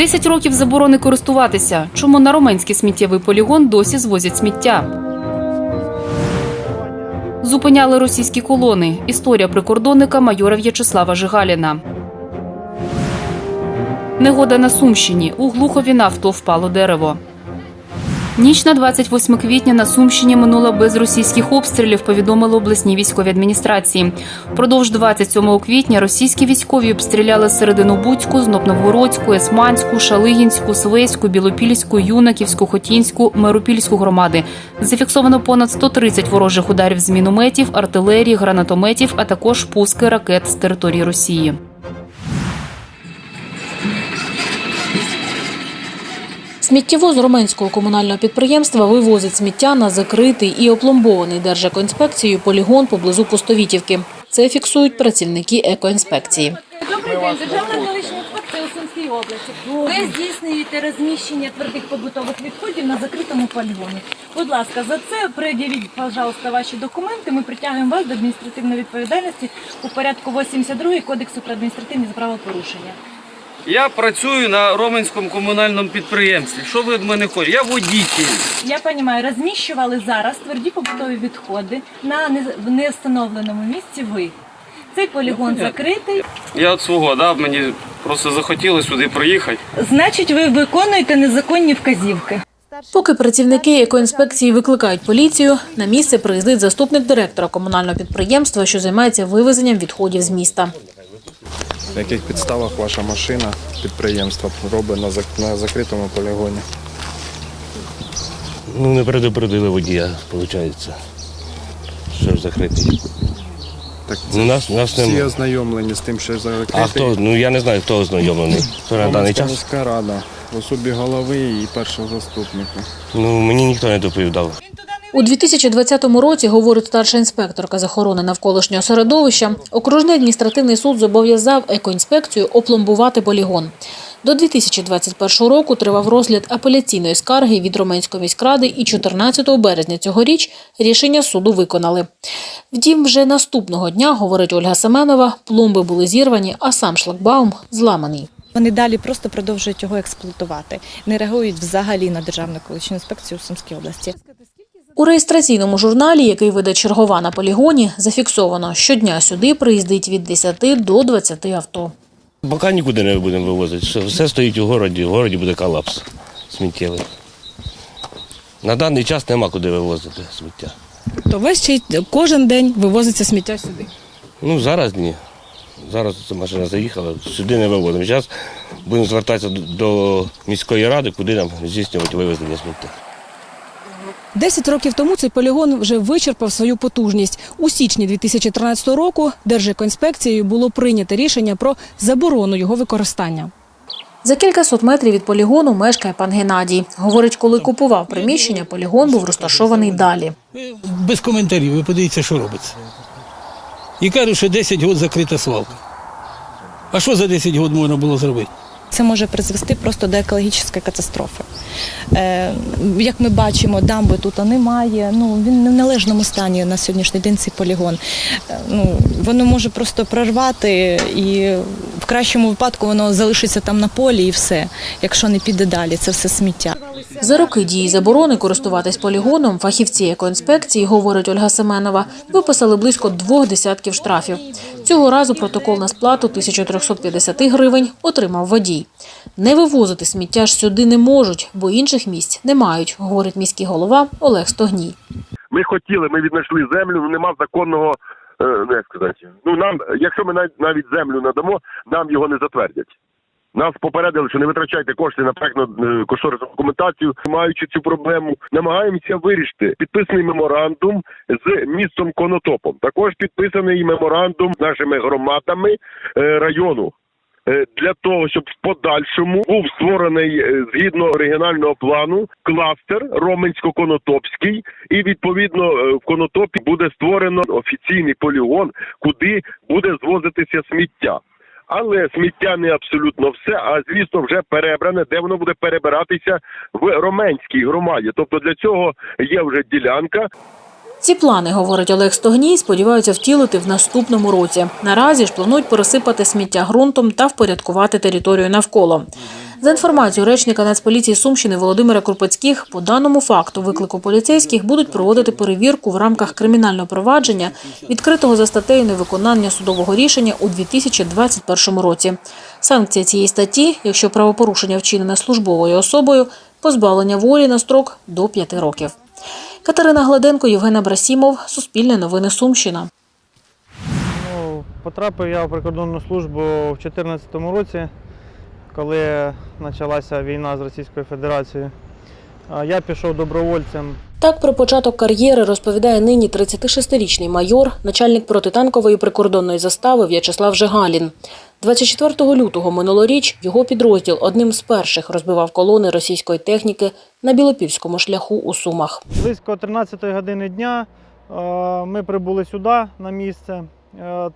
Десять років заборони користуватися. Чому на Роменський сміттєвий полігон досі звозять сміття? Зупиняли російські колони. Історія прикордонника майора В'ячеслава Жигаліна. Негода на Сумщині. У Глухові на авто впало дерево. Ніч на 28 квітня на Сумщині минула без російських обстрілів, повідомили обласні військові адміністрації. Впродовж 27 квітня російські військові обстріляли середину Буцьку, Знопновгородську, Есманську, Шалигінську, Свеську, Білопільську, Юнаківську, Хотінську, Миропільську громади. Зафіксовано понад 130 ворожих ударів з мінометів, артилерії, гранатометів, а також пуски ракет з території Росії. Сміттєвоз Роменського комунального підприємства вивозить сміття на закритий і опломбований Держекоінспекцією полігон поблизу Пустовітівки. Це фіксують працівники екоінспекції. Добрий день, Державна екологічна інспекція у Сумській області. Ви здійснюєте розміщення твердих побутових відходів на закритому полігоні. Будь ласка, за це пред'явіть, пожалуйста, ваші документи. Ми притягуємо вас до адміністративної відповідальності у порядку 82 Кодексу про адміністративні правопорушення. Я працюю на Роменському комунальному підприємстві. Що ви від мене хочете? Я водитель. Я розумію, розміщували зараз тверді побутові відходи на не- в невстановленому місці ви. Цей полігон закритий. Я від свого, да, мені просто захотілося сюди приїхати. Значить, ви виконуєте незаконні вказівки. Поки працівники екоінспекції викликають поліцію, на місце приїздить заступник директора комунального підприємства, що займається вивезенням відходів з міста. На яких підставах ваша машина підприємства робить на зак- на закритому полігоні? Ну, не предупредили водія, виходить. Що ж закритий. Так Ну, нас, нас всі немає. ознайомлені з тим, що закритий. А хто? Ну я не знаю, хто ознайомлений. Хто на даний час? міська рада в особі голови і першого заступника. Ну мені ніхто не доповідав. У 2020 році, говорить старша інспекторка з охорони навколишнього середовища, окружний адміністративний суд зобов'язав екоінспекцію опломбувати полігон. До 2021 року тривав розгляд апеляційної скарги від Роменської міськради і 14 березня цьогоріч рішення суду виконали. Втім, вже наступного дня, говорить Ольга Семенова, пломби були зірвані, а сам шлагбаум зламаний. Вони далі просто продовжують його експлуатувати, не реагують взагалі на державну екологічну інспекцію у Сумській області. У реєстраційному журналі, який веде чергова на полігоні, зафіксовано, щодня сюди приїздить від 10 до 20 авто. Поки нікуди не будемо вивозити. Все- стоїть у городі, в городі буде колапс сміттєвий. На даний час нема куди вивозити сміття. То весь кожен день вивозиться сміття сюди. Ну зараз ні. Зараз ця машина заїхала, сюди не вивозимо. Зараз будемо звертатися до- до міської ради, куди нам здійснювати вивезення сміття. Десять років тому цей полігон вже вичерпав свою потужність. У січні 2013 року Держекоінспекцією було прийнято рішення про заборону його використання. За кількасот метрів від полігону мешкає пан Геннадій. Говорить, коли купував приміщення, полігон був розташований далі. Без коментарів, ви подивіться, що робиться. І кажуть, що 10 років закрита свалка. А що за 10 років можна було зробити? Це може призвести просто до екологічної катастрофи. Е, як ми бачимо, дамби тут немає. Ну він не в належному стані на сьогоднішній день цей полігон. Е, ну воно може просто прорвати, і в кращому випадку воно залишиться там на полі, і все. Якщо не піде далі, це все сміття. За роки дії заборони користуватись полігоном фахівці екоінспекції, говорить Ольга Семенова, виписали близько двох десятків штрафів. Цього разу протокол на сплату 1350 гривень отримав водій. Не вивозити сміття ж сюди не можуть, бо інших місць не мають, говорить міський голова Олег Стогній. Ми хотіли, ми віднайшли землю, нема законного, е, ну сказати. Ну нам, якщо ми навіть землю надамо, нам його не затвердять. Нас попередили, що не витрачайте кошти на проектно е, кошторисну документацію, маючи цю проблему, намагаємося вирішити. Підписаний меморандум з містом Конотопом. Також підписаний меморандум з нашими громадами е, району. Е, Для того щоб в подальшому був створений згідно оригінального плану кластер Роменсько-Конотопський, і відповідно в Конотопі буде створено офіційний полігон, куди буде звозитися сміття. Але сміття не абсолютно все, а звісно, вже перебране, де воно буде перебиратися в Роменській громаді. Тобто для цього є вже ділянка, Ці плани, говорить Олег Стогній, сподіваються втілити в наступному році. Наразі ж планують пересипати сміття ґрунтом та впорядкувати територію навколо. За інформацією речника Нацполіції Сумщини Володимира Крупецьких, по даному факту виклику поліцейських будуть проводити перевірку в рамках кримінального провадження, відкритого за статтею невиконання судового рішення у 2021 році. Санкція цієї статті, якщо правопорушення вчинене службовою особою, позбавлення волі на строк до 5 років. Катерина Гладенко, Євген Абрасімов, Суспільне новини Сумщина. Ну, потрапив я в прикордонну службу в 2014 році, коли почалася війна з Російською Федерацією. Я пішов добровольцем. Так про початок кар'єри розповідає нині 36-річний майор, начальник протитанкової прикордонної застави В'ячеслав Жигалін. 24 лютого минулоріч його підрозділ одним з перших розбивав колони російської техніки на Білопільському шляху у Сумах. Близько 13 години дня е, ми прибули сюди на місце е, е,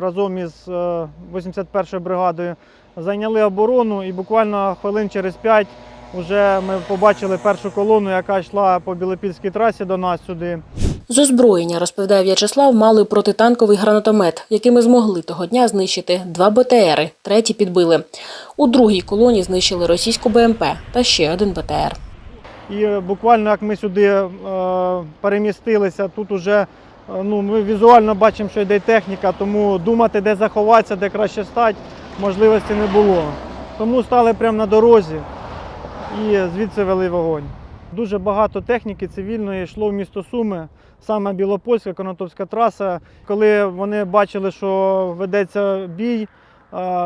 разом із е, 81-ю бригадою. Зайняли оборону і буквально хвилин через 5 вже ми побачили першу колону, яка йшла по Білопільській трасі до нас сюди. З озброєння, розповідає В'ячеслав, мали протитанковий гранатомет, якими змогли того дня знищити два БТРи, третій підбили. У другій колоні знищили російську БМП та ще один БТР. І буквально як ми сюди е, перемістилися, тут уже е, ну, ми візуально бачимо, що йде техніка, тому думати, де заховатися, де краще стати, можливості не було. Тому стали прямо на дорозі і звідси вели вогонь. Дуже багато техніки цивільної йшло в місто Суми, саме Білопольська, Конотопська траса. Коли вони бачили, що ведеться бій,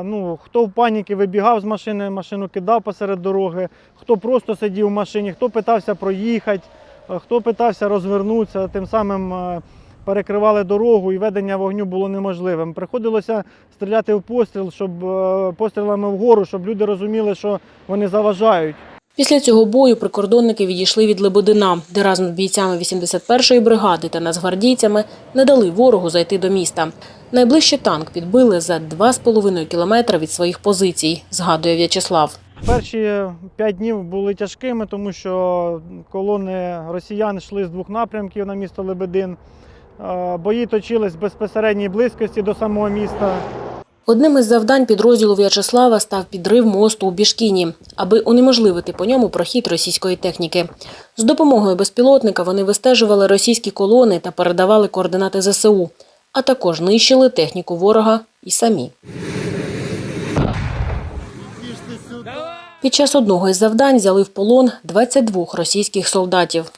ну, хто в паніки вибігав з машини, машину кидав посеред дороги, хто просто сидів в машині, хто питався проїхати, хто питався розвернутися, тим самим перекривали дорогу і ведення вогню було неможливим. Приходилося стріляти в постріл, щоб пострілами вгору, щоб люди розуміли, що вони заважають. Після цього бою прикордонники відійшли від Лебедина, де разом з бійцями 81-ї бригади та нацгвардійцями не дали ворогу зайти до міста. Найближче танк підбили за 2,5 кілометра від своїх позицій, згадує В'ячеслав. Перші п'ять днів були тяжкими, тому що колони росіян йшли з двох напрямків на місто Лебедин. Е, Бої точились в безпосередній близькості до самого міста. Одним із завдань підрозділу В'ячеслава став підрив мосту у Бішкіні, аби унеможливити по ньому прохід російської техніки. З допомогою безпілотника вони вистежували російські колони та передавали координати ЗСУ, а також нищили техніку ворога і самі. Під час одного із завдань взяли в полон 22 російських солдатів.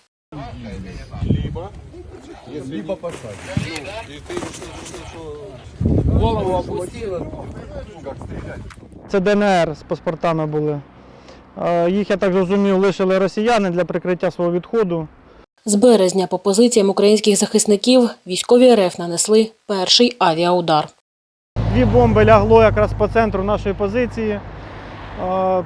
Це ДНР з паспортами були. Їх, я так зрозумів, лишили росіяни для прикриття свого відходу. З березня по позиціям українських захисників військові РФ нанесли перший авіаудар. Дві бомби лягло якраз по центру нашої позиції.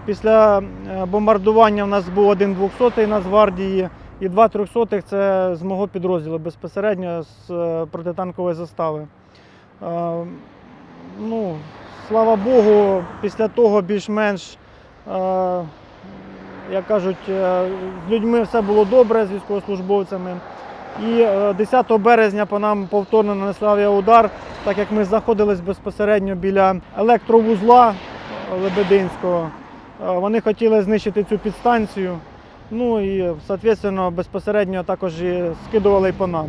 Після е, бомбардування в нас був один 200-й Нацгвардії і два 300-х – це з мого підрозділу безпосередньо з е, протитанкової застави. Е, Ну, слава Богу, після того більш-менш, е, як кажуть, е, з людьми все було добре, з військовослужбовцями. І е, 10 березня по нам повторно нанесли авіаудар, так як ми знаходились безпосередньо біля електровузла е, Лебединського. Е, Вони хотіли знищити цю підстанцію. Ну і, соответственно, безпосередньо також і скидували по нам.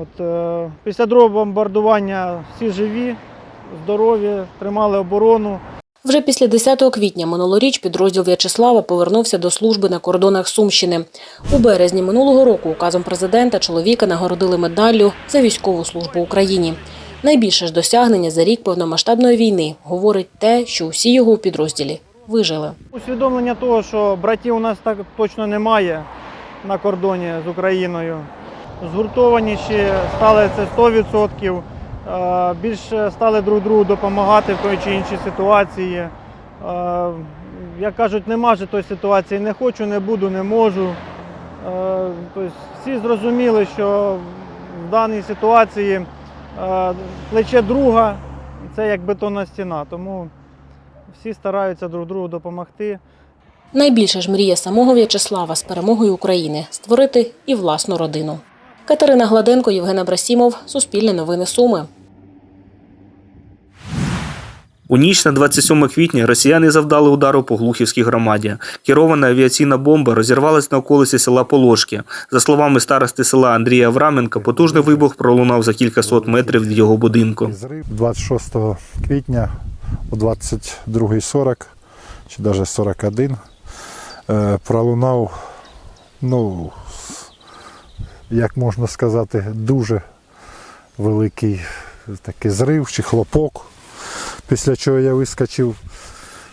От, е, після другого бомбардування всі живі, здорові, тримали оборону. Вже після 10 квітня минулоріч підрозділ В'ячеслава повернувся до служби на кордонах Сумщини. У березні минулого року указом президента чоловіка нагородили медаллю за військову службу Україні. Найбільше ж досягнення за рік повномасштабної війни говорить те, що усі його у підрозділі вижили. Усвідомлення того, що братів у нас так точно немає на кордоні з Україною. Згуртованіші стали це 100%. Е, Більше стали друг другу допомагати в той чи іншій ситуації. Е, Як кажуть, нема же тої ситуації, не хочу, не буду, не можу. Тобто всі зрозуміли, що в даній ситуації плече друга це як бетонна стіна. Тому всі стараються друг другу допомогти. Найбільше ж мрія самого В'ячеслава з перемогою України створити і власну родину. Катерина Гладенко, Євген Абрасімов, Суспільне новини Суми. У ніч на 27 квітня росіяни завдали удару по Глухівській громаді. Керована авіаційна бомба розірвалась на околиці села Положки. За словами старости села Андрія Авраменка, потужний вибух пролунав за кілька сот метрів від його будинку. 26 квітня о 22.40 чи навіть 41 е, пролунав, ну, як можна сказати, дуже великий такий зрив чи хлопок. Після чого я вискочив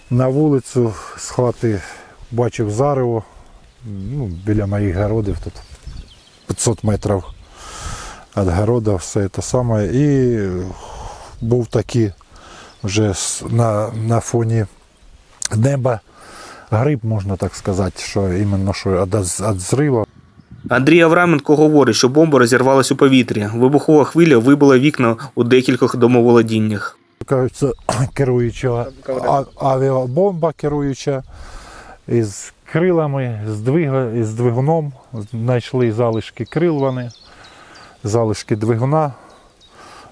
на вулицю з хати, бачив зарево ну, біля моїх городів, тут 500 метрів від города, все те саме. І був такий вже на, на фоні неба гриб, можна так сказати, що іменно що від, зриву. Андрій Авраменко говорить, що бомба розірвалась у повітрі. Вибухова хвиля вибила вікна у декількох домоволодіннях. Кажуть, це керуюча авіабомба керуюча із крилами, з, двигуном. Знайшли залишки крил вони, залишки двигуна.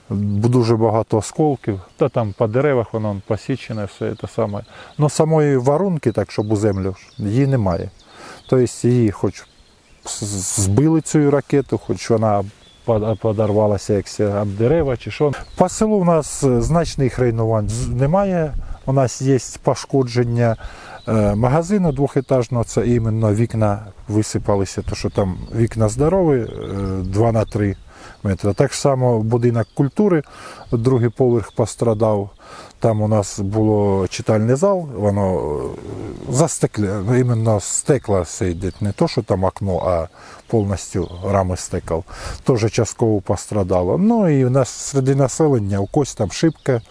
Дуже багато осколків. Та там по деревах воно посічене, все це саме. Ну самої варунки, так щоб у землю, її немає. Тобто її хоч збили цю ракету, хоч вона под- подорвалася якось об дерева чи що. По селу у нас е, значних руйнувань немає. У нас є пошкодження е, магазину двохетажного, це іменно вікна висипалися, то що там вікна здорові, 2 на 3 метри. Так само будинок культури, другий поверх пострадав. Там у нас було читальний зал, воно е, застекле, іменно стекла йде. Не то, що там окно, а повністю рами стекол. Теж частково пострадало. Ну і у нас серед населення у когось там шибка,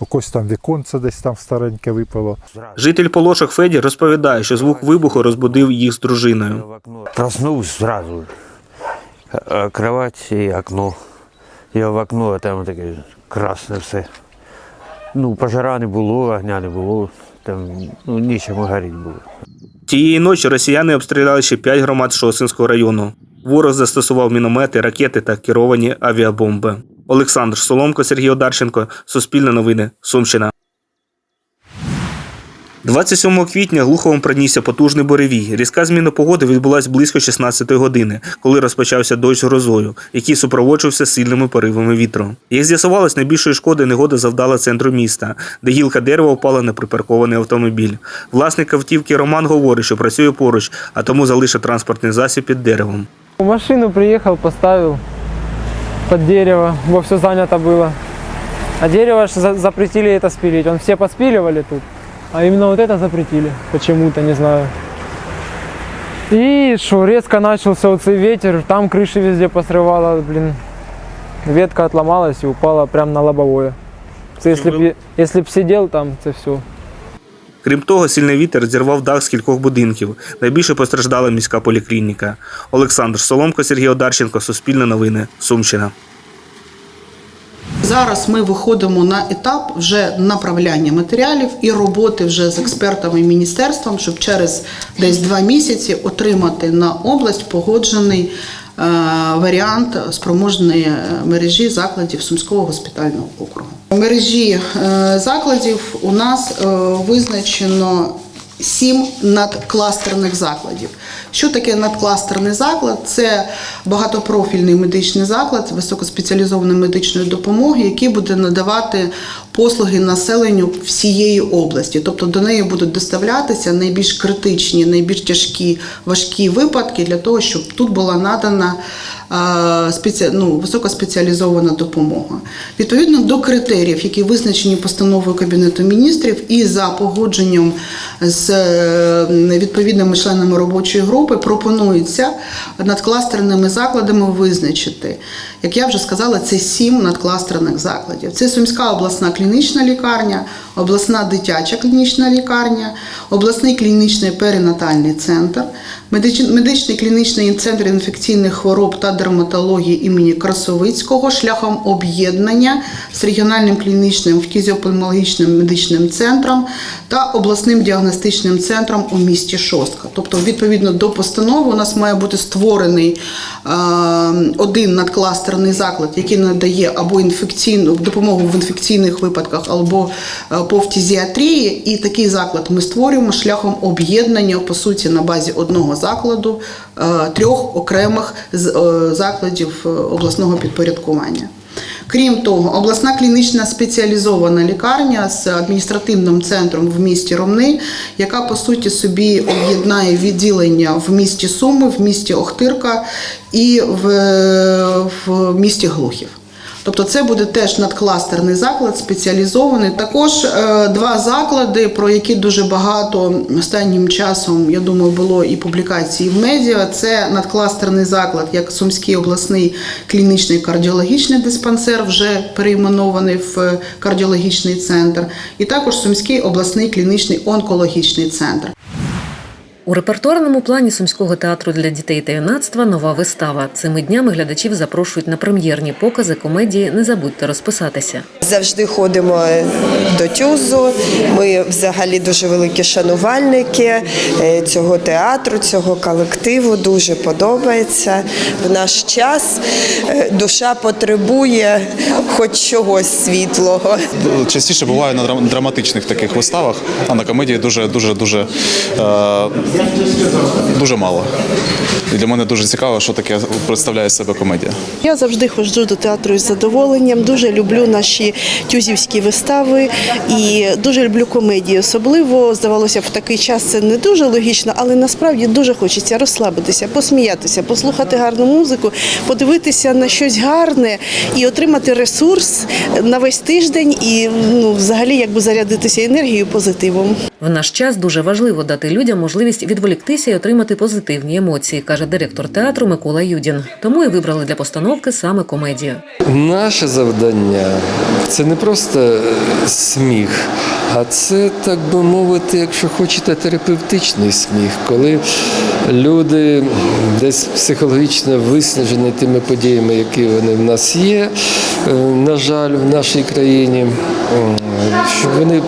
у когось там віконце десь там стареньке випало. Житель Полошок Феді розповідає, що звук вибуху розбудив їх з дружиною. Проснулся сразу. А Кровать и окно. Я в окно, а там таке красне все. Ну, пожара не було, огня не було. Там ну, нічому горіти було. Тієї ночі росіяни обстріляли ще п'ять громад Шосинського району. Ворог застосував міномети, ракети та керовані авіабомби. Олександр Соломко, Сергій Одарченко, Суспільне новини, Сумщина. 27 квітня Глуховом пронісся потужний буревій. Різка зміна погоди відбулася близько 16 години, коли розпочався дощ з грозою, який супроводжувався сильними поривами вітру. Як з'ясувалось, найбільшої шкоди негода завдала центру міста, де гілка дерева впала на припаркований автомобіль. Власник автівки Роман говорить, що працює поруч, а тому залишив транспортний засіб під деревом. Машину приехал, поставил под дерево, во все занято было. А дерево ж за- запретили это спилить. Он все подспиливали тут, а именно вот это запретили. Почему-то, не знаю. И что, резко начался вот цей ветер, там крыши везде посрывало, блин. Ветка отломалась и упала прямо на лобовое. Це Если б, я- если б сидел там, це все. Крім того, сильний вітер зірвав дах з кількох будинків. Найбільше постраждала міська поліклініка. Олександр Соломко, Сергій Одарченко, Суспільне новини, Сумщина. Зараз ми виходимо на етап вже направляння матеріалів і роботи вже з експертами міністерством, щоб через десь два місяці отримати на область погоджений е, варіант спроможної е, мережі закладів Сумського госпітального округу. В мережі е, закладів у нас визначено сім надкластерних закладів. Що таке надкластерний заклад? Це багатопрофільний медичний заклад високоспеціалізованої медичної допомоги, який буде надавати послуги населенню всієї області. Тобто до неї будуть доставлятися найбільш критичні, найбільш тяжкі, важкі випадки для того, щоб тут була надана спеці... ну, високоспеціалізована допомога. Відповідно до критеріїв, які визначені постановою Кабінету міністрів, і за погодженням з е, відповідними членами робочої групи, пропонується надкластерними закладами визначити. Як я вже сказала, це сім надкластерних закладів. Це Сумська обласна клінічна лікарня, обласна дитяча клінічна лікарня, обласний клінічний перинатальний центр, медичний клінічний центр інфекційних хвороб та дерматології імені Красовицького шляхом об'єднання з регіональним клінічним фтізіопульмологічним медичним центром та обласним діагностичним центром у місті Шостка. Тобто, відповідно до постанови, у нас має бути створений е, один надкластерний заклад, який надає або інфекційну допомогу в інфекційних випадках, або е, по фтизіатрії. І такий заклад ми створюємо шляхом об'єднання по суті на базі одного закладу е, трьох окремих е, закладів е, обласного підпорядкування. Крім того, обласна клінічна спеціалізована лікарня з адміністративним центром в місті Ромни, яка по суті собі об'єднає відділення в місті Суми, в місті Охтирка і в, в місті Глухів. Тобто це буде теж надкластерний заклад, спеціалізований. Також е, два заклади, про які дуже багато останнім часом, я думаю, було і публікацій в медіа. Це надкластерний заклад, як Сумський обласний клінічний кардіологічний диспансер, вже перейменований в кардіологічний центр, і також Сумський обласний клінічний онкологічний центр. У репертуарному плані Сумського театру для дітей та юнацтва нова вистава. Цими днями глядачів запрошують на прем'єрні покази комедії Не забудьте розписатися. Завжди ходимо до тюзу. Ми взагалі дуже великі шанувальники е, цього театру, цього колективу. Дуже подобається. В наш час е, душа потребує хоч чогось світлого. Частіше буваю на драм- драматичних таких виставах, а на комедії дуже дуже дуже е, дуже мало. І для мене дуже цікаво, що таке представляє себе комедія. Я завжди ходжу до театру із задоволенням. Дуже люблю наші тюзівські вистави і дуже люблю комедії. Особливо здавалося б, в такий час це не дуже логічно, але насправді дуже хочеться розслабитися, посміятися, послухати гарну музику, подивитися на щось гарне і отримати ресурс на весь тиждень і ну, взагалі якби зарядитися енергією, позитивом. В наш час дуже важливо дати людям можливість відволіктися і отримати позитивні емоції, каже директор театру Микола Юдін. Тому і вибрали для постановки саме комедію. Наше завдання це не просто е, сміх, а це, так би мовити, якщо хочете, терапевтичний сміх, коли люди десь психологічно виснажені тими подіями, які вони в нас є, е, на жаль, в нашій країні, щоб вони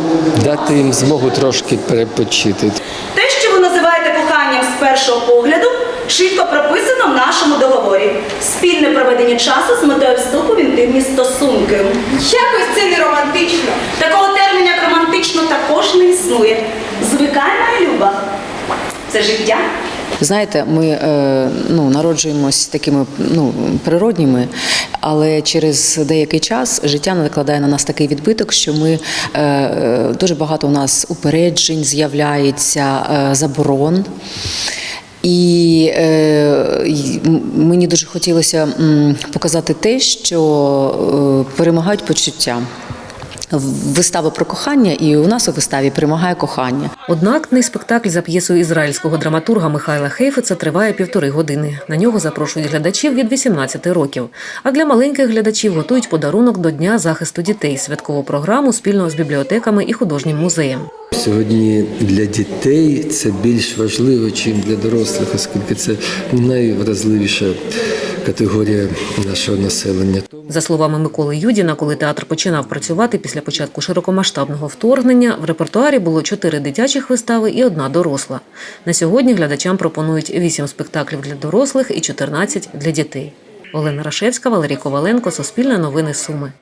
дати їм змогу трошки перепочити. Те, що ви називаєте коханням з першого погляду, чітко прописано в нашому договорі. Спільне проведення часу з метою вступу в інтимні стосунки. Якось це не романтично. Такого терміну, як романтично, також не існує. Звикай, моя люба. Це життя. Знаєте, ми е, ну, народжуємось такими ну, природніми, але через деякий час життя накладає на нас такий відбиток, що ми е, дуже багато у нас упереджень з'являється, е, заборон. І е, мені дуже хотілося показати те, що перемагають почуття. Вистава про кохання, і у нас у виставі перемагає кохання. Одноактний спектакль за п'єсою ізраїльського драматурга Михайла Хейфеца триває півтори години. На нього запрошують глядачів від 18 років. А для маленьких глядачів готують подарунок до Дня захисту дітей святкову програму спільно з бібліотеками і художнім музеєм. Сьогодні для дітей це більш важливо, ніж для дорослих, оскільки це найвразливіша категорія нашого населення. За словами Миколи Юдіна, коли театр починав працювати після початку широкомасштабного вторгнення, в репертуарі було чотири дитячих вистави і одна доросла. На сьогодні глядачам пропонують вісім спектаклів для дорослих і 14 для дітей. Олена Рашевська, Валерій Коваленко, Суспільне новини Суми.